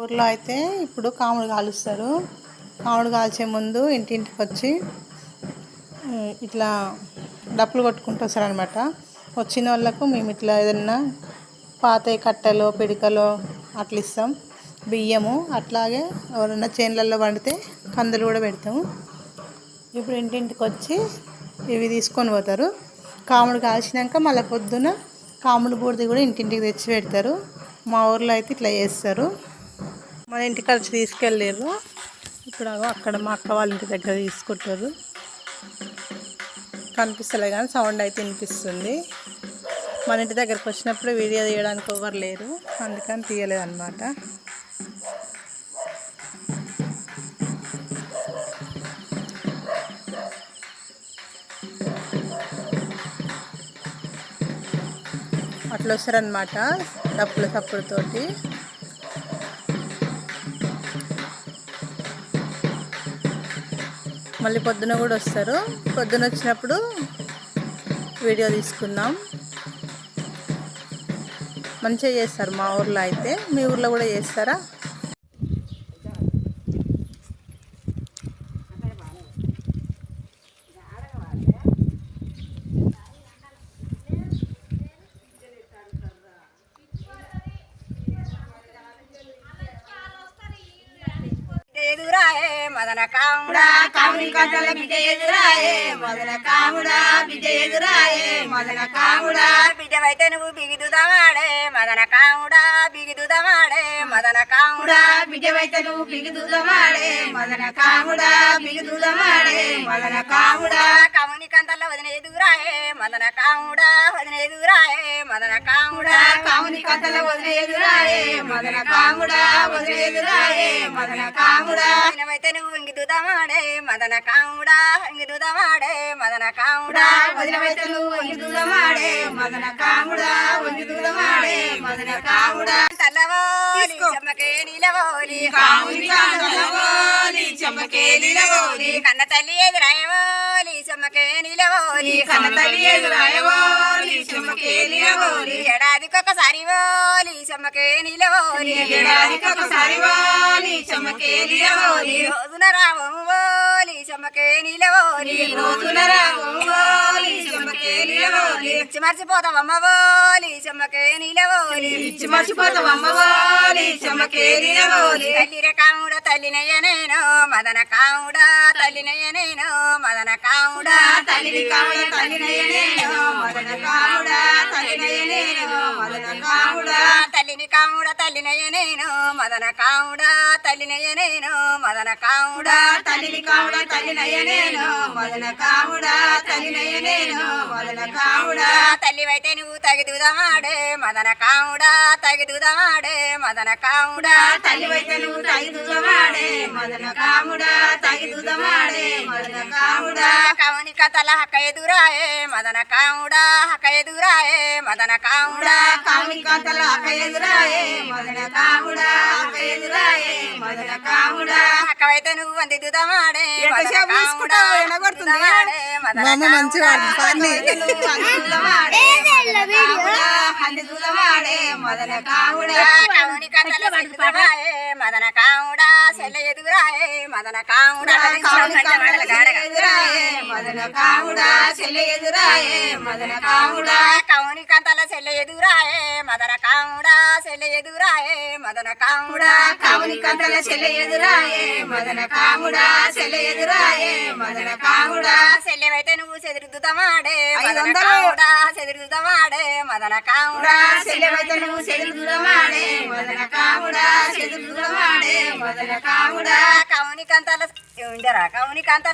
ఊర్లో అయితే ఇప్పుడు కాముడు కాలుస్తారు. కాముడు కాల్చే ముందు ఇంటింటికి వచ్చి ఇట్లా డప్పులు కొట్టుకుంటూ వస్తారనమాట వచ్చిన వాళ్ళకు మేము ఇట్లా ఏదన్నా పాత కట్టెలో పిడికలో అట్లా ఇస్తాం. బియ్యము అట్లాగే ఎవరన్నా చేనులలో పండితే కందులు కూడా పెడతాము ఇప్పుడు ఇంటింటికి వచ్చి ఇవి తీసుకొని పోతారు. కాముడు కాల్చినాక మళ్ళీ పొద్దున కాముడు బూడిది కూడా ఇంటింటికి తెచ్చి పెడతారు. మా ఊర్లో అయితే ఇట్లా చేస్తారు. మన ఇంటి కలిసి తీసుకెళ్ళారు ఇప్పుడు అక్కడ మా అక్క వాళ్ళ ఇంటి దగ్గర తీసుకుంటారు. కనిపిస్తలే కానీ సౌండ్ అయితే వినిపిస్తుంది. మన ఇంటి దగ్గరకు వచ్చినప్పుడు వీడియో తీయడానికి ఎవరు లేరు. అందుకని తీయలేదు అనమాట అట్లా వస్తారనమాట డప్పుల తప్పులతోటి. మళ్ళీ పొద్దున కూడా వస్తారు. పొద్దున వచ్చినప్పుడు వీడియో తీసుకుందాం. మంచిగా చేస్తారు మా ఊర్లో అయితే. మీ ఊర్లో కూడా చేస్తారా? ఎదురాయే మదన కాముడా కాముని కంటల బిడ్డ ఎదురాయే మదన కాముడా బిడ్డ ఎదురాయే. మదన కాముడా బిడ్డవైతే నువ్వు బిగిదుదవాడే మదన కాముడా బిగిదుదవాడే మదన కాముడా బిడ్డవైతే నువ్వు బిగిదుదవాడే మదన కాముడా బిగిదుదవాడే మదన కాముడా కముని కందల్లో వదిలేదురాయే మదన కాముడా వదిలేదురాయే మదన కాముడా కముని కందల్లో వదిలేదురాయే మదన కాముడా వదిలేదురాయే మదన కాముడా వదినమైతే నువ్వు ఇంగిదుదవాడే మదన కాముడా ఇంగిదుదవాడే మదన కాముడా వదిలవైతే నువ్వు ఇంగిదు నీలవోలి. కన్న తల్లి ఎదురాయవోలి చెమ్మకే నీలవోలి కన్న తల్లి ఎదురాయవోలి చెమ్మకే నీలవోలి ఏడాదికొకసారి వోలి చెమ్మకే నీలవోలి ఏడాదికొకసారి వోలి చెమ్మకే నీలవోలి. రోజున వోలి చెమ్మకే నీలవోలి. రోజున చెమ్మకే నీలవోలి. ఇచ్చి మర్చిపోతావమ్మ చెమ్మకే నీలవోలి. ఇచ్చి మర్చిపోతావమ్మ చెమ్మకే నీలవోలి. తల్లి కాముడ తల్లినయ్య నేను మదన కాముడ తల్లినయ్య నేను మదన కాముడ తల్లి కాముడ తల్లినయ్య నేను మదన కాముడ తల్లినయ్య నేను మదన కాముడ తల్లిని కావుడ తల్లినయ్య నేను మదన కాముడ తల్లినయ్య నేను మదన కాముడ తల్లిని కావుడ తల్లినయ్య నేను మదన కాముడ తల్లినయ్య నేను మదన కాముడ. తల్లివైతే నువ్వు తగిదుదమాడే మదన కాముడ తగిదుదమాడే మదన కాముడ. తల్లివైతే నువ్వు మదన కాముడ తగిదుదమాడే మదన కాముడ. కవని కథల హక ఎదురాయే మదన కాముడ హక ఎదురాయే మదన కాముడ. కవని కథల హక ఎదురాయే మదన కాముడ హక ఎదురాయే మదన కాముడ. హకవైతే నువ్వు వందిదుదమాడే మదన కాముడ ఎనగొడుతుంది మా అమ్మ మంచిగా ఆడుతుంది, పాడిని. మదన కాముడా కవుని కథల మదన కాముడా సెల్ల ఎదురాయే మదన కాముడా మదన కాముడా సెల్ల ఎదురాయే మదన కాముడా కవుని కథల సెల్ల ఎదురాయే మదన కాముడా సెల్ల ఎదురాయే మదన కాముడా కవుని కథల సెల్ల ఎదురాయే మదన కాముడా సెల్ల ఎదురాయే మదన కాముడా. సెల్లవైతే నువ్వు చెదురుదుతమాడే మదన కాముడా చెదురుదుతమాడే మదన కాముడా సెల్లవైతే నువ్వు చెదురుదుతమాడే మదన కాముడా చెదురుదుతమాడే మదన కాముడా కవుని కంతల ఉండరా కవుని కంతల